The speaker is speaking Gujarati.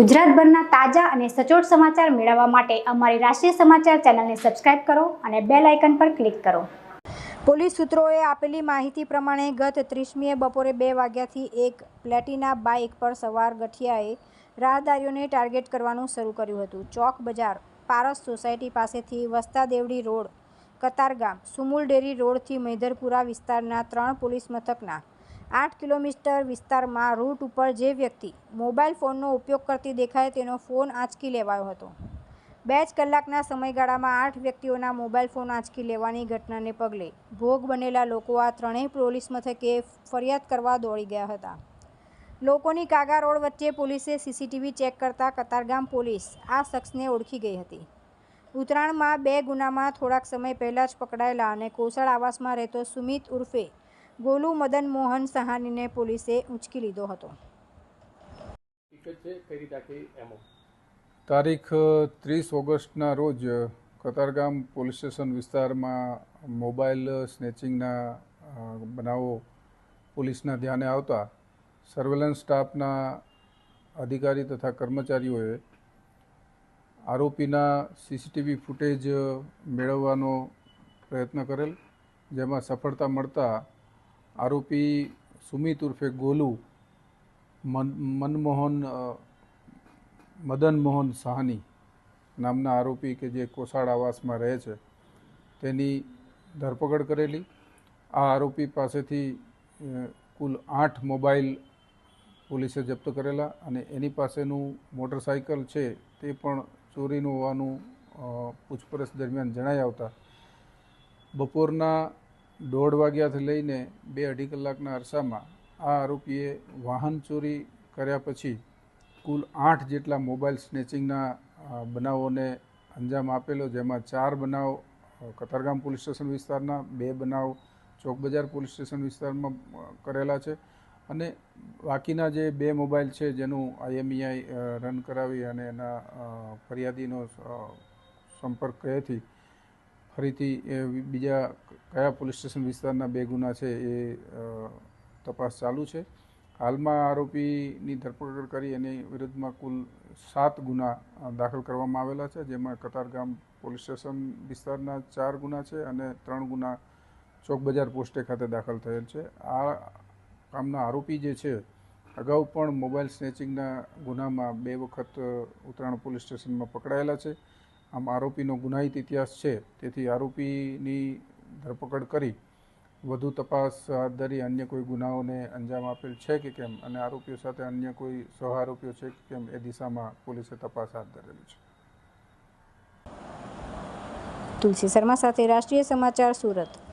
ગુજરાતભરના તાજા અને સચોટ સમાચાર મેળવવા માટે અમારી રાષ્ટ્રીય સમાચાર ચેનલને સબસ્ક્રાઇબ કરો અને બેલ આઇકન પર ક્લિક કરો. પોલીસ સૂત્રોએ આપેલી માહિતી પ્રમાણે ગત ત્રીસમીએ બપોરે બે વાગ્યાથી એક પ્લેટિના બાઇક પર સવાર ગઠિયાએ રાહદારીઓને ટાર્ગેટ કરવાનું શરૂ કર્યું હતું. ચોક બજાર, પારસ સોસાયટી પાસેથી વસ્તા દેવડી રોડ, કતારગામ, સુમુલ ડેરી રોડથી મૈધરપુરા વિસ્તારના ત્રણ પોલીસ મથકના આઠ કિલોમીટર વિસ્તારમાં રૂટ ઉપર જે વ્યક્તિ મોબાઈલ ફોનનો ઉપયોગ કરતી દેખાય તેનો ફોન આંચકી લેવાયો હતો. બે જ કલાકના સમયગાળામાં આઠ વ્યક્તિઓના મોબાઈલ ફોન આંચકી લેવાની ઘટનાને પગલે ભોગ બનેલા લોકો આ ત્રણેય પોલીસ મથકે ફરિયાદ કરવા દોડી ગયા હતા. લોકોની કાગા રોડ વચ્ચે પોલીસે સીસીટીવી ચેક કરતા કતારગામ પોલીસ આ શખ્સને ઓળખી ગઈ હતી. ઉત્તરાયણમાં બે ગુનામાં થોડાક સમય પહેલાં જ પકડાયેલા અને કોસળ આવાસમાં રહેતો સુમિત ઉર્ફે ગોલુ મદન મોહન સહાનીને પોલીસે ઉંચકી લીધો હતો. તારીખ ત્રીસ ઓગસ્ટના રોજ કતારગામ પોલીસ સ્ટેશન વિસ્તારમાં મોબાઈલ સ્નેચિંગના બનાવો પોલીસના ધ્યાને આવતા સર્વેલન્સ સ્ટાફના અધિકારી તથા કર્મચારીઓએ આરોપીના સીસીટીવી ફૂટેજ મેળવવાનો પ્રયત્ન કરેલ, જેમાં સફળતા મળતા આરોપી સુમિત ઉર્ફે ગોલુ, મન, મનમોહન મદન મોહન સાહની નામના આરોપી કે જે કોસાડ આવાસમાં રહે છે, તેની ધરપકડ કરેલી. આ આરોપી પાસેથી કુલ આઠ મોબાઈલ પોલીસે જપ્ત કરેલા અને એની પાસેનું મોટરસાઇકલ છે તે પણ ચોરીનું હોવાનું પૂછપરછ દરમિયાન જણાઈ આવતા. બપોરના દોઢ વાગ્યાથી લઈને બે અઢી કલાકના અરસામાં આ આરોપીએ વાહન ચોરી કર્યા પછી કુલ આઠ જેટલા મોબાઈલ સ્નેચિંગના બનાવોને અંજામ આપેલો, જેમાં ચાર બનાવ કતારગામ પોલીસ સ્ટેશન વિસ્તારના, બે બનાવ ચોક બજાર પોલીસ સ્ટેશન વિસ્તારમાં કરેલા છે. અને બાકીના જે બે મોબાઈલ છે, જેનું આઈએમઈઆઈ રન કરાવી અને એના ફરિયાદીનો સંપર્ક કહેથી ફરીથી બીજા કયા પોલીસ સ્ટેશન વિસ્તારના બે ગુના છે એ તપાસ ચાલુ છે. હાલમાં આરોપીની ધરપકડ કરી એની વિરુદ્ધમાં કુલ સાત ગુના દાખલ કરવામાં આવેલા છે, જેમાં કતારગામ પોલીસ સ્ટેશન વિસ્તારના ચાર ગુના છે અને ત્રણ ગુના ચોક બજાર પોસ્ટે ખાતે દાખલ થયેલ છે. આ કામના આરોપી જે છે, અગાઉ પણ મોબાઈલ સ્નેચિંગના ગુનામાં બે વખત ઉત્તરાયણ પોલીસ સ્ટેશનમાં પકડાયેલા છે. આમ આરોપીનો ગુનાહિત ઇતિહાસ છે. તેથી આરોપીની ધરપકડ કરી વધુ તપાસ હાથ ધરી અન્ય કોઈ ગુનાઓને અંજામ આપેલ છે કે કેમ? અને આરોપીઓ સાથે અન્ય કોઈ સહ આરોપીઓ છે કે કેમ? એ દિશામાં પોલીસે તપાસ હાથ ધરેલી છે. તુલસી શર્મા સાથે રાષ્ટ્રીય સમાચાર સુરત.